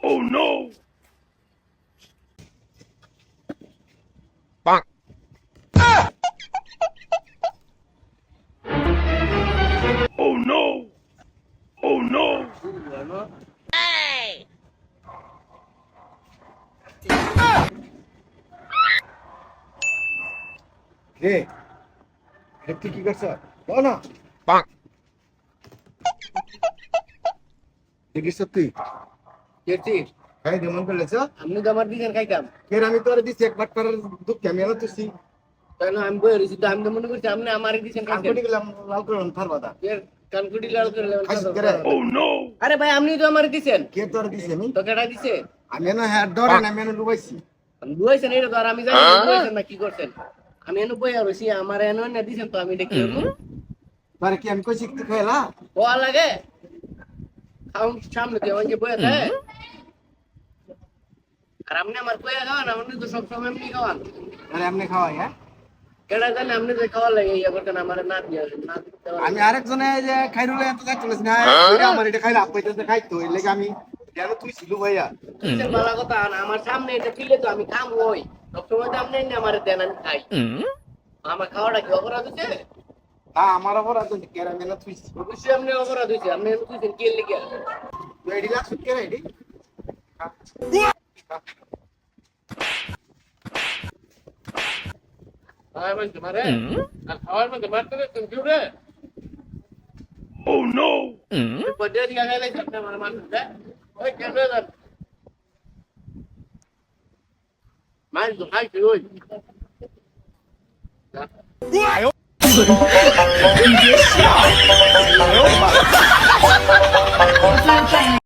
Oh no! Oh no! Oh no! রে এটা তুই কি করছ বল না দেখিস হ্যাঁ তো আমার খাইতাম। ফের আমি তোরে দিছি একবার করার দুঃখ আমি এলো তুই তাই না? আমি বই রয়েছি তো আমি তো মনে করছি আপনি আমার দিছেন গেলাম লাল ফের কানকুটি লাল কে রে? Oh আরে ভাই আপনি তো আমার দিছেন কে তোরে দিছি আমি? তো কেটা দিছে? আমি এনে হ্যাঁ ডরে না আমি লুবাইছি। আমি বুঝাইছেন এটা তো আর আমি জানি না না কি করছেন? আমি এনে বই রয়েছি আমার এনে না দিছেন তো আমি দেখি তোরে কি আমি কইছি তুই খাইলা? ও লাগে খাউন সামনে দিয়ে দেয় আর আপনি আমার বই খাওয়ান আপনি তো সব সময় এমনি খাওয়ান আরে এমনি খাওয়াই হ্যাঁ কেটা জানে আপনি যে খাওয়া লাগে ইয়ে করতেন আমার না দিয়ে না আমি আরেকজনে যে খাইরুলে এত যাই চলেছি না আমার এটা খাইলা আপনি খাইতো এর লেগে আমি কেন তুই ছিল ভাইয়া কিসের বালা কথা আর আমার সামনে এটা ছিলে তো আমি খাম ওই সবসময় তো আপনি আমার দেন আমি খাই আমার খাওয়াটা কি অপরাধ হচ্ছে না আমার আবার এত কেরা মেনা তুই অবশ্যই আপনি অপরাধ হচ্ছে আপনি এনে তুইছেন কে লিখে এডি লাগ সুট কেরা এডি খাওয়ার মধ্যে মারে আর খাওয়ার মধ্যে মারতে রে তুমি রে Oh no! পদ্মা দিকে গেলে আপনি আমার মারতে ওই কেন রে মান তো খাই 你别笑。